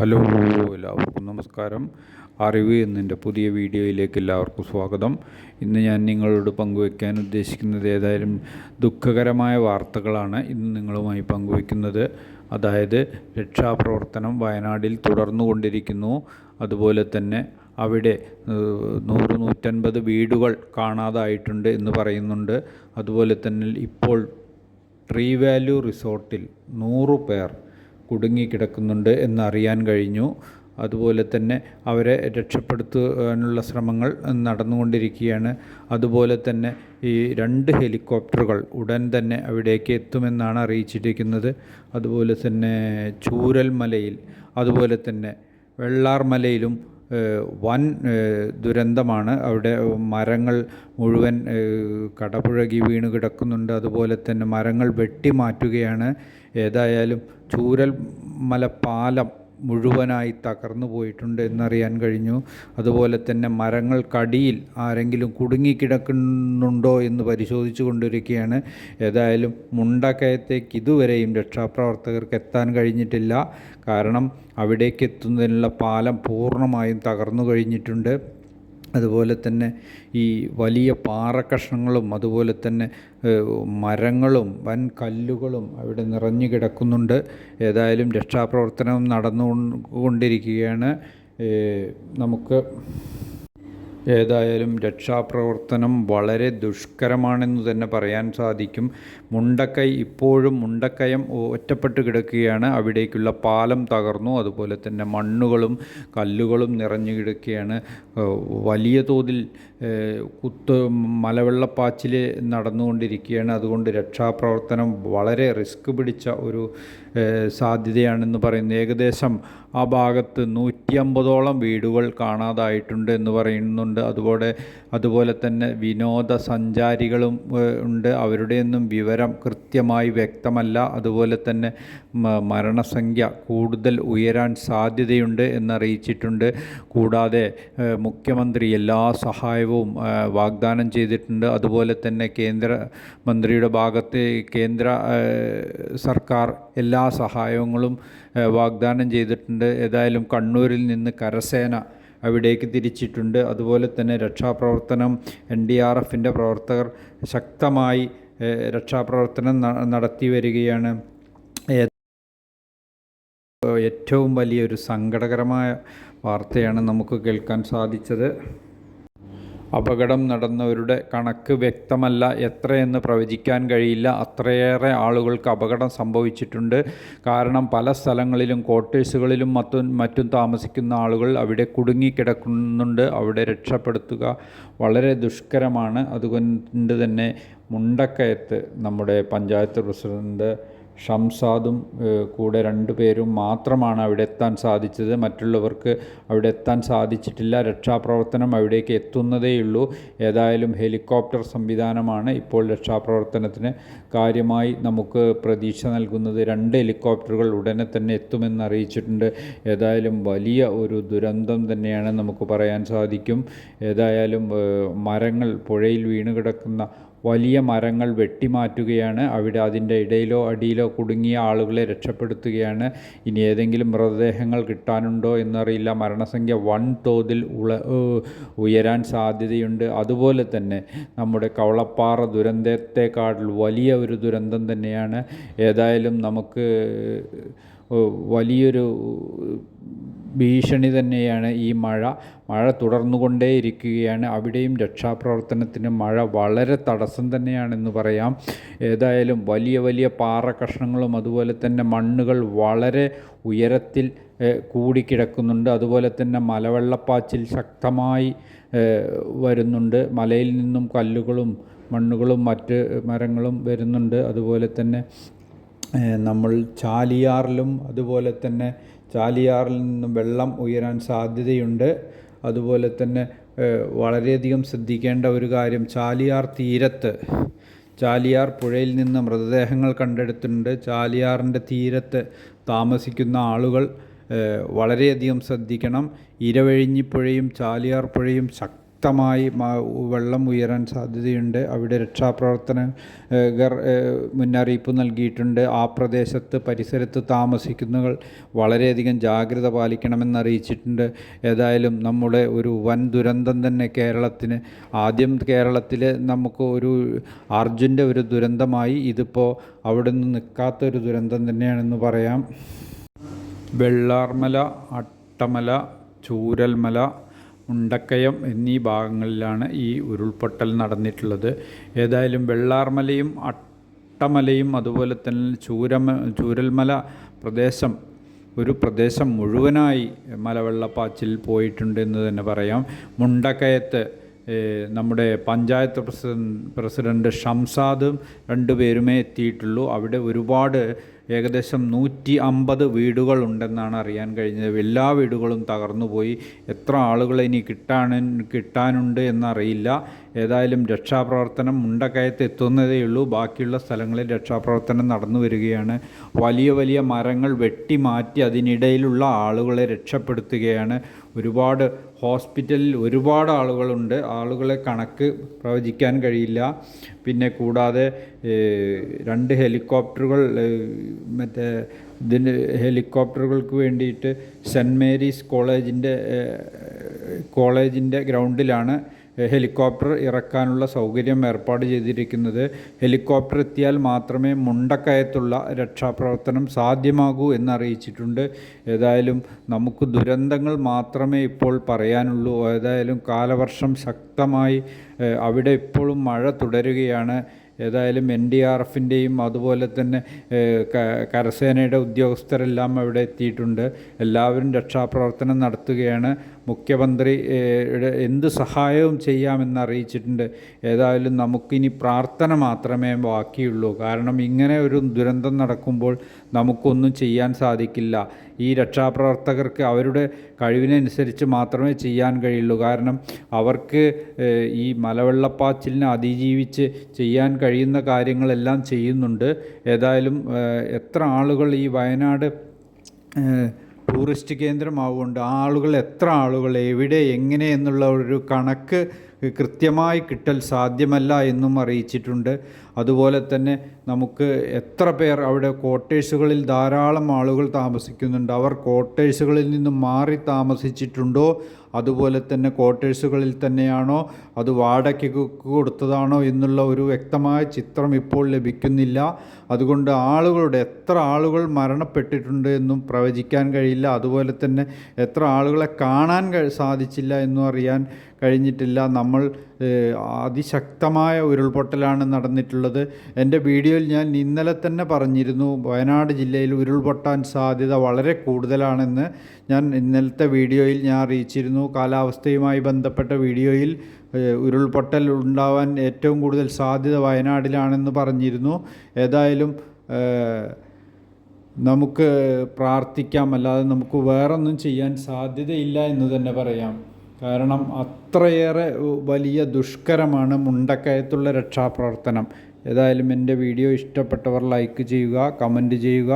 Hello എല്ലാവർക്കും നമസ്കാരം. അറിവ് എന്നതിന്റെ പുതിയ വീഡിയോയിലേക്ക് എല്ലാവർക്കും സ്വാഗതം. ഇന്ന് ഞാൻ നിങ്ങളോട് പങ്കുവയ്ക്കാൻ ഉദ്ദേശിക്കുന്നത് ഏതായാലും ദുഃഖകരമായ വാർത്തകളാണ് ഇന്ന് നിങ്ങളുമായി പങ്കുവയ്ക്കുന്നത്. അതായത് രക്ഷാപ്രവർത്തനം വയനാട്ടിൽ തുടർന്നുകൊണ്ടിരിക്കുന്നു. അതുപോലെ തന്നെ അവിടെ നൂറ് നൂറ്റൻപത് വീടുകൾ കാണാതായിട്ടുണ്ട് എന്ന് പറയുന്നുണ്ട്. അതുപോലെ തന്നെ ഇപ്പോൾ ട്രീ വാല്യൂ റിസോർട്ടിൽ നൂറ് പേർ കുടുങ്ങിക്കിടക്കുന്നുണ്ട് എന്നറിയാൻ കഴിഞ്ഞു. അതുപോലെ തന്നെ അവരെ രക്ഷപ്പെടുത്താനുള്ള ശ്രമങ്ങൾ നടന്നുകൊണ്ടിരിക്കുകയാണ്. അതുപോലെ തന്നെ ഈ രണ്ട് ഹെലികോപ്റ്ററുകൾ ഉടൻ തന്നെ അവിടേക്ക് എത്തുമെന്നാണ് അറിയിച്ചിരിക്കുന്നത്. അതുപോലെ തന്നെ ചൂരൽമലയിൽ അതുപോലെ തന്നെ വെള്ളാർമലയിലും മലയിലും വൻ ദുരന്തമാണ്. അവിടെ മരങ്ങൾ മുഴുവൻ കടപുഴകി വീണ് കിടക്കുന്നുണ്ട് അതുപോലെ തന്നെ മരങ്ങൾ വെട്ടിമാറ്റുകയാണ്. ഏതായാലും ചൂരൽ മല പാലം മുഴുവനായി തകർന്നു പോയിട്ടുണ്ട് എന്നറിയാൻ കഴിഞ്ഞു. അതുപോലെ തന്നെ മരങ്ങൾക്കടിയിൽ ആരെങ്കിലും കുടുങ്ങിക്കിടക്കുന്നുണ്ടോ എന്ന് പരിശോധിച്ചു കൊണ്ടിരിക്കുകയാണ്. ഏതായാലും മുണ്ടക്കയത്തേക്ക് ഇതുവരെയും രക്ഷാപ്രവർത്തകർക്ക് എത്താൻ കഴിഞ്ഞിട്ടില്ല. കാരണം അവിടേക്ക് എത്തുന്നതിനുള്ള പാലം പൂർണമായും തകർന്നു കഴിഞ്ഞിട്ടുണ്ട്. അതുപോലെ തന്നെ ഈ വലിയ പാറക്കഷ്ണങ്ങളും അതുപോലെ തന്നെ മരങ്ങളും വൻ കല്ലുകളും അവിടെ നിറഞ്ഞു കിടക്കുന്നുണ്ട്. ഏതായാലും രക്ഷാപ്രവർത്തനം നടന്നു കൊണ്ടിരിക്കുകയാണ് നമുക്ക് ഏതായാലും രക്ഷാപ്രവർത്തനം വളരെ ദുഷ്കരമാണെന്ന് തന്നെ പറയാൻ സാധിക്കും. മുണ്ടക്കൈ ഇപ്പോഴും മുണ്ടക്കയം ഒറ്റപ്പെട്ട് കിടക്കുകയാണ്. അവിടേക്കുള്ള പാലം തകർന്നു. അതുപോലെ തന്നെ മണ്ണുകളും കല്ലുകളും നിറഞ്ഞു കിടക്കുകയാണ്. വലിയ തോതിൽ കുത്ത് മലവെള്ളപ്പാച്ചിൽ നടന്നുകൊണ്ടിരിക്കുകയാണ്. അതുകൊണ്ട് രക്ഷാപ്രവർത്തനം വളരെ റിസ്ക് പിടിച്ച ഒരു സാധ്യതയാണെന്ന് പറയുന്നത് ഏകദേശം ആ ഭാഗത്ത് നൂറ്റി അമ്പതോളം വീടുകൾ കാണാതായിട്ടുണ്ട് എന്ന് പറയുന്നുണ്ട്. അതുപോലെ അതുപോലെ തന്നെ വിനോദസഞ്ചാരികളും ഉണ്ട്. അവരുടെയൊന്നും വിവരം കൃത്യമായി വ്യക്തമല്ല. അതുപോലെ തന്നെ മരണസംഖ്യ കൂടുതൽ ഉയരാൻ സാധ്യതയുണ്ട് എന്നറിയിച്ചിട്ടുണ്ട്. കൂടാതെ മുഖ്യമന്ത്രി എല്ലാ സഹായവും ഏഹ് വാഗ്ദാനം ചെയ്തിട്ടുണ്ട്. അതുപോലെ തന്നെ കേന്ദ്ര മന്ത്രിയുടെ ഭാഗത്ത് കേന്ദ്ര സർക്കാർ എല്ലാ സഹായങ്ങളും വാഗ്ദാനം ചെയ്തിട്ടുണ്ട്. ഏതായാലും കണ്ണൂരിൽ നിന്ന് കരസേന അവിടേക്ക് തിരിച്ചിട്ടുണ്ട്. അതുപോലെ തന്നെ രക്ഷാപ്രവർത്തനം എൻ ഡി ആർ എഫിന്റെ പ്രവർത്തകർ ശക്തമായി രക്ഷാപ്രവർത്തനം നടത്തി വരികയാണ്. ഏറ്റവും വലിയൊരു സങ്കടകരമായ വാർത്തയാണ് നമുക്ക് കേൾക്കാൻ സാധിച്ചത്. അപകടം നടന്നവരുടെ കണക്ക് വ്യക്തമല്ല. എത്രയെന്ന് പ്രവചിക്കാൻ കഴിയില്ല. അത്രയേറെ ആളുകൾക്ക് അപകടം സംഭവിച്ചിട്ടുണ്ട്. കാരണം പല സ്ഥലങ്ങളിലും ക്വാർട്ടേഴ്സുകളിലും മറ്റും മറ്റും താമസിക്കുന്ന ആളുകൾ അവിടെ കുടുങ്ങിക്കിടക്കുന്നുണ്ട്. അവിടെ രക്ഷപ്പെടുത്തുക വളരെ ദുഷ്കരമാണ്. അതുകൊണ്ട് തന്നെ മുണ്ടക്കയത്ത് നമ്മുടെ പഞ്ചായത്ത് പ്രസിഡന്റ് ഷംസാദും കൂടെ രണ്ടു പേരും മാത്രമാണ് അവിടെ എത്താൻ സാധിച്ചത്. മറ്റുള്ളവർക്ക് അവിടെ എത്താൻ സാധിച്ചിട്ടില്ല. രക്ഷാപ്രവർത്തനം അവിടേക്ക് എത്തുന്നതേയുള്ളൂ ഏതായാലും ഹെലികോപ്റ്റർ സംവിധാനമാണ് ഇപ്പോൾ രക്ഷാപ്രവർത്തനത്തിന് കാര്യമായി നമുക്ക് പ്രതീക്ഷ നൽകുന്നത്. രണ്ട് ഹെലികോപ്റ്ററുകൾ ഉടനെ തന്നെ എത്തുമെന്ന് അറിയിച്ചിട്ടുണ്ട്. ഏതായാലും വലിയ ഒരു ദുരന്തം തന്നെയാണ് നമുക്ക് പറയാൻ സാധിക്കും. ഏതായാലും മരങ്ങൾ പുഴയിൽ വീണ് കിടക്കുന്ന വലിയ മരങ്ങൾ വെട്ടിമാറ്റുകയാണ്. അവിടെ അതിന്റെ ഇടയിലോ അടിയിലോ കുടുങ്ങിയ ആളുകളെ രക്ഷപ്പെടുത്തുകയാണ്. ഇനി ഏതെങ്കിലും മൃതദേഹങ്ങൾ കിട്ടാനുണ്ടോ എന്നറിയില്ല. മരണസംഖ്യ വൺ തോതിൽ ഉള ഉയരാൻ സാധ്യതയുണ്ട്. അതുപോലെ തന്നെ നമ്മുടെ കവളപ്പാറ ദുരന്തത്തെക്കാൾ വലിയ ഒരു ദുരന്തം തന്നെയാണ്. ഏതായാലും നമുക്ക് വലിയൊരു ഭീഷണി തന്നെയാണ് ഈ മഴ. മഴ തുടർന്നുകൊണ്ടേയിരിക്കുകയാണ്. അവിടെയും രക്ഷാപ്രവർത്തനത്തിന് മഴ വളരെ തടസ്സം തന്നെയാണെന്ന് പറയാം. ഏതായാലും വലിയ വലിയ പാറ കഷ്ണങ്ങളും അതുപോലെ തന്നെ മണ്ണുകൾ വളരെ ഉയരത്തിൽ കൂടിക്കിടക്കുന്നുണ്ട്. അതുപോലെ തന്നെ മലവെള്ളപ്പാച്ചിൽ ശക്തമായി വരുന്നുണ്ട്. മലയിൽ നിന്നും കല്ലുകളും മണ്ണുകളും മറ്റ് മരങ്ങളും വരുന്നുണ്ട്. അതുപോലെ തന്നെ നമ്മൾ ചാലിയാറിലും അതുപോലെ തന്നെ ചാലിയാറിൽ നിന്നും വെള്ളം ഉയരാൻ സാധ്യതയുണ്ട്. അതുപോലെ തന്നെ വളരെയധികം ശ്രദ്ധിക്കേണ്ട ഒരു കാര്യം ചാലിയാർ തീരത്ത്. ചാലിയാർ പുഴയിൽ നിന്ന് മൃതദേഹങ്ങൾ കണ്ടെടുത്തിട്ടുണ്ട്. ചാലിയാറിന്റെ തീരത്ത് താമസിക്കുന്ന ആളുകൾ വളരെയധികം ശ്രദ്ധിക്കണം. ഇരവഴിഞ്ഞിപ്പുഴയും ചാലിയാർ പുഴയും ശക്തി ശക്തമായി വെള്ളം ഉയരാൻ സാധ്യതയുണ്ട്. അവിടെ രക്ഷാപ്രവർത്തന ഏഹ്, ഗർ മുന്നറിയിപ്പ് നൽകിയിട്ടുണ്ട്. ആ പ്രദേശത്ത് പരിസരത്ത് താമസിക്കുന്നവർ വളരെയധികം ജാഗ്രത പാലിക്കണമെന്ന് അറിയിച്ചിട്ടുണ്ട്. ഏതായാലും നമ്മുടെ ഒരു വൻ ദുരന്തം തന്നെ കേരളത്തിന് ആദ്യം കേരളത്തിൽ നമുക്ക് ഒരു അർജുന്റെ ഒരു ദുരന്തമായി ഇതിപ്പോൾ അവിടെ നിന്ന് നിൽക്കാത്തൊരു ദുരന്തം തന്നെയാണെന്ന് പറയാം. വെള്ളാർമല അട്ടമല ചൂരൽമല മുണ്ടക്കയം എന്നീ ഭാഗങ്ങളിലാണ് ഈ ഉരുൾപൊട്ടൽ നടന്നിട്ടുള്ളത്. ഏതായാലും വെള്ളാർമലയും അട്ടമലയും അതുപോലെ തന്നെ ചൂരമ ചൂരൽമല പ്രദേശം ഒരു പ്രദേശം മുഴുവനായി മലവെള്ളപ്പാച്ചിൽ പോയിട്ടുണ്ട് എന്ന് തന്നെ പറയാം. മുണ്ടക്കയത്ത് നമ്മുടെ പഞ്ചായത്ത് പ്രസിഡന്റ് പ്രസിഡന്റ് ഷംസാദും രണ്ടുപേരുമേ എത്തിയിട്ടുള്ളൂ. അവിടെ ഒരുപാട് ഏകദേശം നൂറ്റി അമ്പത് വീടുകളുണ്ടെന്നാണ് അറിയാൻ കഴിഞ്ഞത്. എല്ലാ വീടുകളും തകർന്നുപോയി. എത്ര ആളുകളെ ഇനി കിട്ടാൻ കിട്ടാനുണ്ട് എന്നറിയില്ല. ഏതായാലും രക്ഷാപ്രവർത്തനം മുണ്ടക്കയത്ത് എത്തുന്നതേ ഉള്ളൂ ബാക്കിയുള്ള സ്ഥലങ്ങളിൽ രക്ഷാപ്രവർത്തനം നടന്നു വരികയാണ്. വലിയ വലിയ മരങ്ങൾ വെട്ടിമാറ്റി അതിനിടയിലുള്ള ആളുകളെ രക്ഷപ്പെടുത്തുകയാണ്. ഒരുപാട് ഹോസ്പിറ്റലിൽ ഒരുപാട് ആളുകളുണ്ട്. ആളുകളെ കണക്ക് പ്രവചിക്കാൻ കഴിയില്ല. പിന്നെ കൂടാതെ രണ്ട് ഹെലികോപ്റ്ററുകൾ മറ്റേ ഇതിന് ഹെലികോപ്റ്ററുകൾക്ക് വേണ്ടിയിട്ട് സെന്റ് മേരീസ് കോളേജിന്റെ കോളേജിന്റെ ഗ്രൗണ്ടിലാണ് ഹെലികോപ്റ്റർ ഇറക്കാനുള്ള സൗകര്യം ഏർപ്പാട് ചെയ്തിരിക്കുന്നത് ഹെലികോപ്റ്റർ എത്തിയാൽ മാത്രമേ മുണ്ടക്കയത്തുള്ള രക്ഷാപ്രവർത്തനം സാധ്യമാകൂ എന്നറിയിച്ചിട്ടുണ്ട്. ഏതായാലും നമുക്ക് ദുരന്തങ്ങൾ മാത്രമേ ഇപ്പോൾ പറയാനുള്ളൂ. ഏതായാലും കാലവർഷം ശക്തമായി അവിടെ ഇപ്പോഴും മഴ തുടരുകയാണ്. ഏതായാലും എൻ ഡി ആർ എഫിന്റെയും അതുപോലെ തന്നെ കരസേനയുടെ ഉദ്യോഗസ്ഥരെല്ലാം അവിടെ എത്തിയിട്ടുണ്ട്. എല്ലാവരും രക്ഷാപ്രവർത്തനം നടത്തുകയാണ്. മുഖ്യമന്ത്രി എന്ത് സഹായവും ചെയ്യാമെന്ന് അറിയിച്ചിട്ടുണ്ട് ഏതായാലും നമുക്കിനി പ്രാർത്ഥന മാത്രമേ ബാക്കിയുള്ളൂ. കാരണം ഇങ്ങനെ ഒരു ദുരന്തം നടക്കുമ്പോൾ നമുക്കൊന്നും ചെയ്യാൻ സാധിക്കില്ല. ഈ രക്ഷാപ്രവർത്തകർക്ക് അവരുടെ കഴിവിനനുസരിച്ച് മാത്രമേ ചെയ്യാൻ കഴിയുള്ളൂ. കാരണം അവർക്ക് ഈ മലവെള്ളപ്പാച്ചിലിനെ അതിജീവിച്ച് ചെയ്യാൻ കഴിയുന്ന കാര്യങ്ങളെല്ലാം ചെയ്യുന്നുണ്ട്. ഏതായാലും എത്ര ആളുകൾ ഈ വയനാട് ടൂറിസ്റ്റ് കേന്ദ്രമാവുകൊണ്ട് ആളുകൾ എത്ര ആളുകൾ എവിടെ എങ്ങനെ എന്നുള്ള ഒരു കണക്ക് കൃത്യമായി കിട്ടൽ സാധ്യമല്ല എന്നും അറിയിച്ചിട്ടുണ്ട്. അതുപോലെ തന്നെ നമുക്ക് എത്ര പേർ അവിടെ ക്വാർട്ടേഴ്സുകളിൽ ധാരാളം ആളുകൾ താമസിക്കുന്നുണ്ട്. അവർ ക്വാർട്ടേഴ്സുകളിൽ നിന്നും മാറി താമസിച്ചിട്ടുണ്ടോ? അതുപോലെ തന്നെ ക്വാർട്ടേഴ്സുകളിൽ തന്നെയാണോ? അത് വാടകയ്ക്ക് കൊടുത്തതാണോ എന്നുള്ള ഒരു വ്യക്തമായ ചിത്രം ഇപ്പോൾ ലഭിക്കുന്നില്ല. അതുകൊണ്ട് ആളുകളുടെ എത്ര ആളുകൾ മരണപ്പെട്ടിട്ടുണ്ട് എന്നും പ്രവചിക്കാൻ കഴിയില്ല. അതുപോലെ തന്നെ എത്ര ആളുകളെ കാണാൻ സാധിച്ചില്ല എന്നും അറിയാൻ കഴിഞ്ഞിട്ടില്ല. നമ്മൾ അതിശക്തമായ ഉരുൾപൊട്ടലാണ് നടന്നിട്ടുള്ളത്. എന്റെ വീഡിയോയിൽ ഞാൻ ഇന്നലെ തന്നെ പറഞ്ഞിരുന്നു വയനാട് ജില്ലയിൽ ഉരുൾപൊട്ടാൻ സാധ്യത വളരെ കൂടുതലാണെന്ന് ഞാൻ ഇന്നലത്തെ വീഡിയോയിൽ ഞാൻ അറിയിച്ചിരുന്നു. കാലാവസ്ഥയുമായി ബന്ധപ്പെട്ട വീഡിയോയിൽ ഉരുൾപൊട്ടൽ ഉണ്ടാവാൻ ഏറ്റവും കൂടുതൽ സാധ്യത വയനാടിലാണെന്ന് പറഞ്ഞിരുന്നു. ഏതായാലും നമുക്ക് പ്രാർത്ഥിക്കാം. അല്ലാതെ നമുക്ക് വേറൊന്നും ചെയ്യാൻ സാധ്യതയില്ല എന്ന് തന്നെ പറയാം. കാരണം അത്രയേറെ വലിയ ദുഷ്കരമാണ് മുണ്ടക്കയത്തുള്ള രക്ഷാപ്രവർത്തനം. ഏതായാലും എന്റെ വീഡിയോ ഇഷ്ടപ്പെട്ടവർ ലൈക്ക് ചെയ്യുക കമന്റ് ചെയ്യുക.